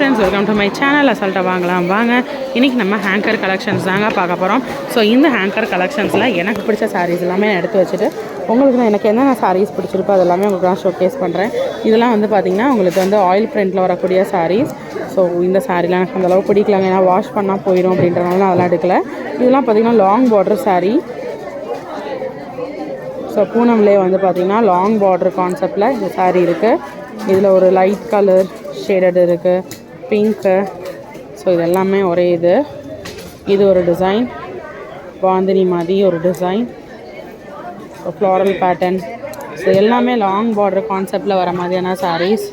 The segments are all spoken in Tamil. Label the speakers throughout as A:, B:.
A: Friends welcome to my channel அசால்ட்டாக வாங்கலாம். வாங்க. இன்றைக்கி நம்ம ஹேங்கர் கலெக்ஷன்ஸ் தாங்க பார்க்க போகிறோம் ஸோ இந்த ஹேங்கர் கலெக்ஷன்ஸில் எனக்கு பிடிச்ச சாரீஸ் எல்லாமே நான் எடுத்து வச்சுட்டு உங்களுக்கு நான் எனக்கு என்னென்ன சாரீஸ் பிடிச்சிருக்கோ அது எல்லாமே உங்களுக்கு நான் ஷோகேஸ் பண்ணுறேன் இதெல்லாம் வந்து பார்த்திங்கன்னா உங்களுக்கு வந்து ஆயில் பிரிண்டில் வரக்கூடிய சாரீஸ் ஸோ இந்த சாரீலாம் எனக்கு அந்தளவு பிடிக்கலாங்க. ஏன்னா வாஷ் பண்ணால் போயிடும் அப்படின்றனால நான் அதெல்லாம் எடுக்கல. இதெல்லாம் பார்த்திங்கன்னா லாங் பார்டர் சாரீ ஸோ பூனம்லே வந்து பார்த்திங்கன்னா லாங் பார்டர் கான்செப்டில் இந்த சாரீ இருக்குது இதில் ஒரு லைட் கலர் ஷேடட் இருக்குது பிங்க்கு. ஸோ இது எல்லாமே ஒரே இது. இது ஒரு டிசைன் பாந்தினி மாதிரி ஒரு design so floral pattern so எல்லாமே லாங் பார்டர் கான்செப்டில் வர மாதிரியான சாரீஸ்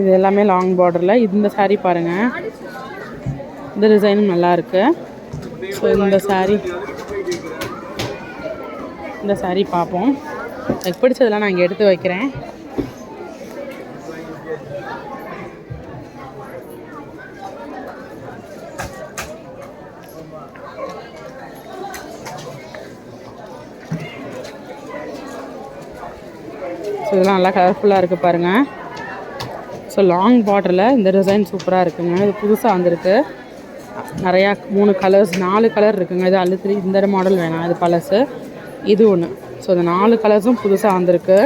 A: இது எல்லாமே லாங் பார்டரில் இந்த சாரீ பாருங்கள் இந்த டிசைனும் நல்லாயிருக்கு ஸோ இந்த சாரீ இந்த சாரீ பார்ப்போம். எனக்கு பிடிச்சதெல்லாம் நான் இங்கே எடுத்து வைக்கிறேன். ஸோ இதெல்லாம் நல்லா கலர்ஃபுல்லாக இருக்குது பாருங்கள் ஸோ லாங் பார்டரில் இந்த டிசைன் சூப்பராக இருக்குங்க. இது புதுசாக வந்திருக்கு. நிறையா மூணு கலர்ஸ் நாலு கலர் இருக்குங்க. இது அழுத்து இந்த மாடல் வேணாம். இது பழசு. இது ஒன்று ஸோ இந்த நாலு கலர்ஸும் புதுசாக வந்திருக்கு.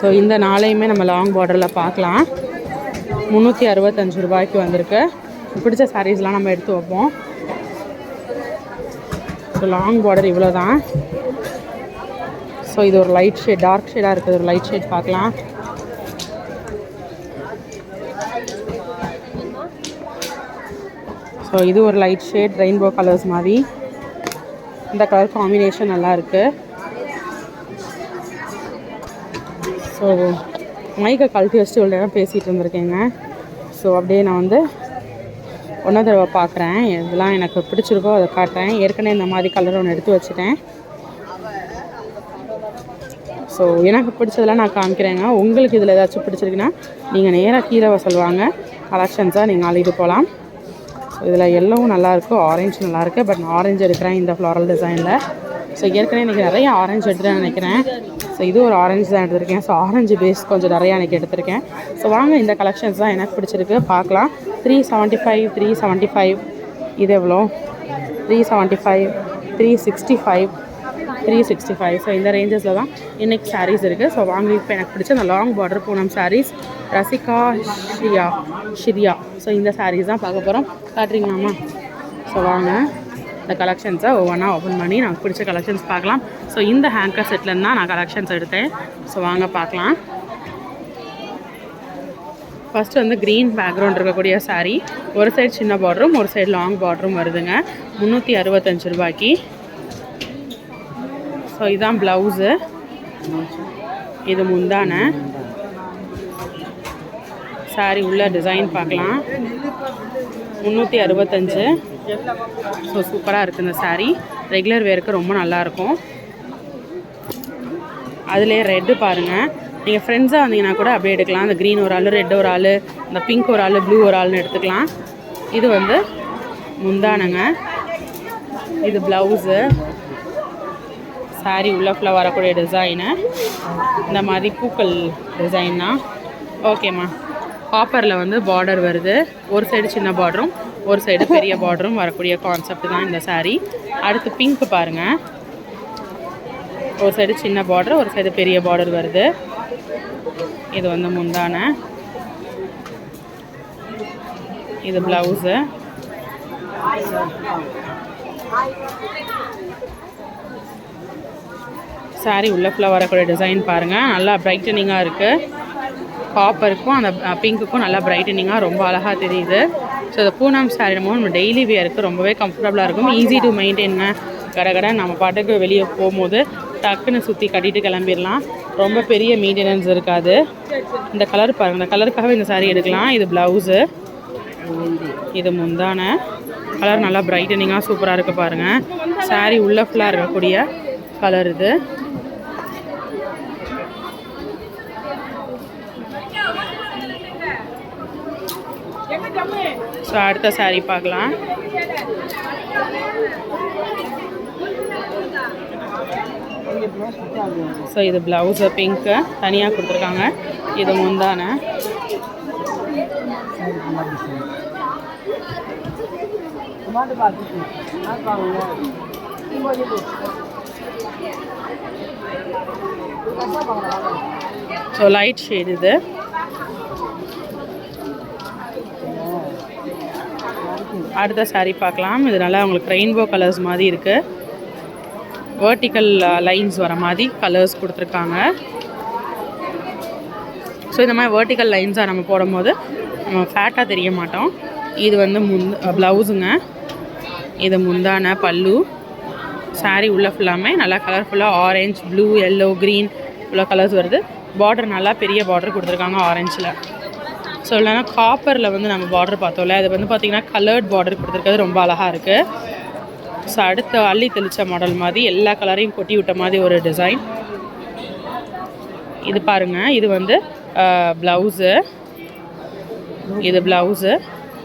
A: ஸோ இந்த நாளையுமே நம்ம லாங் பார்டரில் பார்க்கலாம். முந்நூற்றி அறுபத்தஞ்சு ரூபாய்க்கு வந்திருக்கு. பிடிச்ச சாரீஸ்லாம் நம்ம எடுத்து வைப்போம். ஸோ லாங் பார்டர் இவ்வளோ தான் ஸோ இது ஒரு லைட் ஷேட் டார்க் ஷேடாக இருக்குது. ஒரு லைட் ஷேட் பார்க்கலாம். ஸோ இது ஒரு லைட் ஷேட் ரெயின்போ கலர்ஸ் மாதிரி. இந்த கலர் காம்பினேஷன் நல்லா இருக்குது ஸோ மைக்கை கழட்டி வச்சுட்டு இவ்வளோ நேரம் பேசிகிட்டு இருந்திருக்கேங்க. ஸோ அப்படியே நான் வந்து ஒன்றா தடவை பார்க்குறேன் இதெல்லாம் எனக்கு பிடிச்சிருக்கோ அதை காட்டுறேன். ஏற்கனவே இந்த மாதிரி கலர் ஒன்று எடுத்து வச்சுட்டேன். ஸோ எனக்கு பிடிச்சதெல்லாம் நான் காமிக்கிறேங்க. உங்களுக்கு இதில் ஏதாச்சும் பிடிச்சிருக்குன்னா நீங்கள் நேராக கீழே சொல்லுவாங்க. கலெக்ஷன்ஸாக நீங்கள் அழிட்டு போகலாம். ஸோ இதில் எல்லோவும் நல்லாயிருக்கு ஆரஞ்சு நல்லாயிருக்கு பட் நான் ஆரஞ்சு எடுக்கிறேன் இந்த ஃப்ளாரல் டிசைனில் ஸோ ஏற்கனவே இன்றைக்கி நிறைய ஆரஞ்சு எடுத்துகிட்டு நினைக்கிறேன். ஸோ இது ஒரு ஆரஞ்சு தான் எடுத்திருக்கேன். ஸோ ஆரஞ்சு பேஸ் கொஞ்சம் நிறையா எனக்கு எடுத்திருக்கேன். ஸோ வாங்க இந்த கலெக்ஷன்ஸ் தான் எனக்கு பிடிச்சிருக்கு. பார்க்கலாம். Three seventy five three seventy five இது எவ்வளோ? Three seventy five three sixty five three sixty five so இந்த ரேஞ்சஸில் தான் இன்றைக்கி சாரீஸ் இருக்குது ஸோ வாங்க இப்போ எனக்கு பிடிச்ச அந்த long border Poonam sarees Rasika Shiya Shriya. So இந்த சாரீஸ் தான் பார்க்க போகிறோம் காட்டுறீங்களாம்மா? ஸோ வாங்க. இந்த கலெக்ஷன்ஸை ஒவ்வொன்றா ஓப்பன் பண்ணி நமக்கு பிடிச்ச கலெக்ஷன்ஸ் பார்க்கலாம். ஸோ இந்த ஹேங்கர் செட்லேருந்து தான் நான் கலெக்ஷன்ஸ் எடுத்தேன். ஸோ வாங்க பார்க்கலாம். ஃபஸ்ட்டு வந்து க்ரீன் பேக்ரவுண்ட் இருக்கக்கூடிய சாரீ ஒரு சைடு சின்ன பார்டரும் ஒரு சைடு லாங் பார்டரும் வருதுங்க. முந்நூற்றி அறுபத்தஞ்சு ரூபாய்க்கு. ஸோ இதுதான் ப்ளவுஸு இது முந்தான. சாரி உள்ள டிசைன் பார்க்கலாம். முந்நூற்றி அறுபத்தஞ்சு. ஸோ சூப்பராக இருக்குது இந்த சாரீ ரெகுலர் வேருக்கு ரொம்ப நல்லாயிருக்கும் அதுலேயே ரெட்டு பாருங்கள் நீங்கள் ஃப்ரெண்ட்ஸாக வந்தீங்கன்னா கூட அப்படியே எடுக்கலாம். அந்த க்ரீன் ஒரு ஆள் ரெட் ஒரு ஆள் இந்த பிங்க் ஒரு ஆள் ப்ளூ ஒரு ஆள்னு எடுத்துக்கலாம். இது வந்து முந்தானங்க. இது ப்ளவுஸு saree உள்ள ஃபுல்லாக வரக்கூடிய டிசைனு இந்த மாதிரி பூக்கள் டிசைன் தான். ஓகேம்மா காப்பரில் வந்து பார்டர் வருது. ஒரு சைடு சின்ன பார்டரும் ஒரு சைடு பெரிய பார்டரும் வரக்கூடிய கான்செப்ட் தான் இந்த சாரீ அடுத்து பிங்க் பாருங்கள் ஒரு சைடு சின்ன பார்டர் ஒரு சைடு பெரிய பார்டர் வருது. இது வந்து முந்தான. இது ப்ளவுஸு saree உள்ள ஃபுல்லாக வரக்கூடிய டிசைன் பாருங்கள் நல்லா பிரைட்டனிங்காக இருக்குது காப்பருக்கும் அந்த பிங்க்குக்கும் நல்லா பிரைட்டனிங்காக ரொம்ப அழகாக தெரியுது. ஸோ இந்த பூனம் சாரீ நம்ம டெய்லி வியருக்கு ரொம்பவே கம்ஃபர்டபுளாக இருக்கும். ஈஸி டு மெயின்டைன் கடை கடை நம்ம பாட்டுக்கு வெளியே போகும்போது டக்குன்னு சுற்றி கட்டிட்டு கிளம்பிடலாம். ரொம்ப பெரிய மெயின்டெனன்ஸ் இருக்காது. இந்த கலர் பாருங்கள் இந்த கலருக்காகவே இந்த சாரீ எடுக்கலாம். இது ப்ளவுஸு இது முந்தான. கலர் நல்லா பிரைட்டனிங்காக சூப்பராக இருக்குது பாருங்கள் சாரீ உள்ள ஃபுல்லாக இருக்கக்கூடிய கலர் இது. ஸோ அடுத்த சாரீ பார்க்கலாம். ஸோ இது ப்ளவுஸு பிங்க்கு தனியாக கொடுத்துருக்காங்க. இது முந்தானே. ஸோ லைட் ஷேட் இது. அடுத்த saree பார்க்கலாம். இது நல்லா உங்களுக்கு ரெயின்போ கலர்ஸ் மாதிரி இருக்குது வேர்ட்டிக்கல் லைன்ஸ் வர மாதிரி கலர்ஸ் கொடுத்துருக்காங்க. ஸோ இந்த மாதிரி வேர்ட்டிக்கல் லைன்ஸாக நம்ம போடும்போது நம்ம ஃபேட்டாக தெரிய மாட்டோம். இது வந்து முந் uh, ப்ளவுஸுங்க இது முந்தான பல்லு. saree உள்ள ஃபுல்லாமே நல்லா கலர்ஃபுல்லாக ஆரஞ்ச் ப்ளூ எல்லோ க்ரீன் இவ்வளோ கலர்ஸ் வருது. பார்டர் நல்லா பெரிய பார்டர் கொடுத்துருக்காங்க ஆரஞ்சில் ஸோ இல்லைனா காப்பரில் வந்து நம்ம பார்டர் பார்த்தோம்ல அது வந்து பார்த்திங்கன்னா கலர்ட் பார்டர் கொடுத்துருக்கிறது ரொம்ப அழகாக இருக்குது ஸோ அடுத்த அள்ளி தெளித்த மாடல் மாதிரி எல்லா கலரையும் கொட்டி விட்ட மாதிரி ஒரு டிசைன் இது பாருங்க இது வந்து ப்ளவுஸு இது ப்ளவுஸு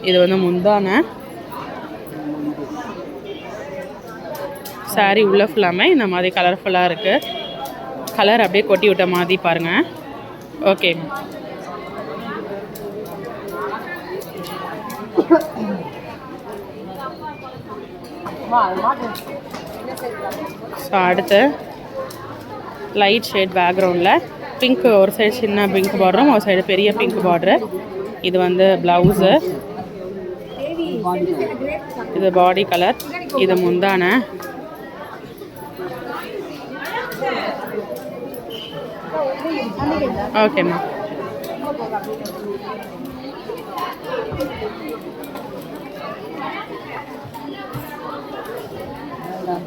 A: இது வந்து முந்தான. Saree உள்ள ஃபுல்லாமே இந்த மாதிரி கலர்ஃபுல்லாக இருக்குது கலர் அப்படியே கொட்டி விட்ட மாதிரி பாருங்கள் ஓகே ஸோ அடுத்து லைட் ஷேட் பேக்ரவுண்டில் பிங்க் ஒரு சைடு சின்ன பிங்க் பார்டரும் ஒரு சைடு பெரிய பிங்க் பார்டரு இது வந்து ப்ளவுஸு இது பாடி கலர் இது முந்தான. ஓகேம்மா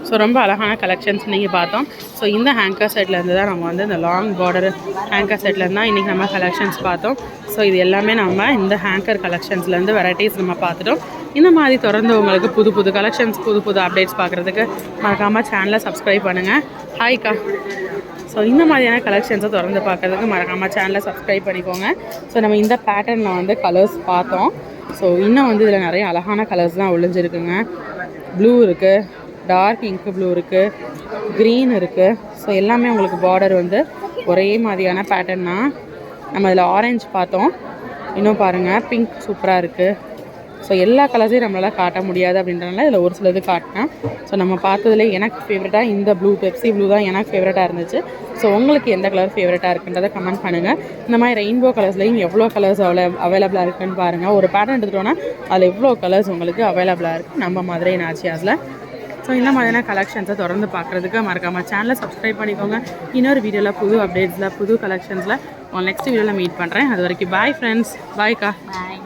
A: ஸோ ரொம்ப அழகான கலெக்ஷன்ஸ் நீங்கள் பார்த்தோம். ஸோ இந்த ஹேங்கர் செட்லேருந்து தான் நம்ம வந்து இந்த லாங் பார்டர் ஹேங்கர் செட்லேருந்து தான் இன்றைக்கி நம்ம கலெக்ஷன்ஸ் பார்த்தோம். ஸோ இது எல்லாமே நம்ம இந்த ஹேங்கர் கலெக்ஷன்ஸ்லேருந்து வெரைட்டிஸ் நம்ம பார்த்துட்டோம். இந்த மாதிரி தொடர்ந்து உங்களுக்கு புது புது கலெக்ஷன்ஸ் புது புது அப்டேட்ஸ் பார்க்குறதுக்கு மறக்காமல் சேனலை சப்ஸ்கிரைப் பண்ணுங்கள் ஹாய்க்கா ஸோ இந்த மாதிரியான கலெக்ஷன்ஸை தொடர்ந்து பார்க்கறதுக்கு மறக்காமல் சேனலை சப்ஸ்கிரைப் பண்ணிக்கோங்க. ஸோ நம்ம இந்த பேட்டர்னில் வந்து கலர்ஸ் பார்த்தோம். ஸோ இன்னும் வந்து இதில் நிறைய அழகான கலர்ஸ்லாம் ஒழிஞ்சிருக்குங்க ப்ளூ இருக்குது டார்க் இங்க் ப்ளூ இருக்குது க்ரீன் இருக்குது ஸோ எல்லாமே உங்களுக்கு பார்டர் வந்து ஒரே மாதிரியான பேட்டர்ன் தான். நம்ம இதில் ஆரஞ்சு பார்த்தோம். இன்னும் பாருங்கள் பிங்க் சூப்பராக இருக்குது ஸோ எல்லா கலர்ஸையும் நம்மளால் காட்ட முடியாது அப்படின்றனால இதில் ஒரு சிலது காட்டினேன். ஸோ நம்ம பார்த்ததுல எனக்கு ஃபேவரட்டாக இந்த ப்ளூ பெப்சி ப்ளூ தான் எனக்கு ஃபேவரட்டாக இருந்துச்சு. ஸோ உங்களுக்கு எந்த கலர் ஃபேவரட்டாக இருக்குன்றதை கமெண்ட் பண்ணுங்கள் இந்த மாதிரி ரெயின்போ கலர்ஸ்லையும் எவ்வளோ கலர்ஸ் அவைல அவைலபிளாக இருக்குன்னு பாருங்கள் ஒரு பேட்டர்ன் எடுத்துட்டோன்னா அதில் எவ்வளோ கலர்ஸ் உங்களுக்கு அவைலபிளாக இருக்குது நம்ம மதுரை நாச்சியாஸில் ஸோ இந்த மாதிரியான கலெக்ஷன்ஸை தொடர்ந்து பார்க்குறதுக்கு மறக்காமல் சேனலை சப்ஸ்கிரைப் பண்ணிக்கோங்க. இன்னொரு வீடியோவில் புது அப்டேட்ஸில் புது கலெக்ஷன்ஸில் உங்கள் நெக்ஸ்ட் வீடியோவில் மீட் பண்ணுறேன் அது வரைக்கும் பாய் ஃப்ரெண்ட்ஸ் பாய்க்கா
B: பாய்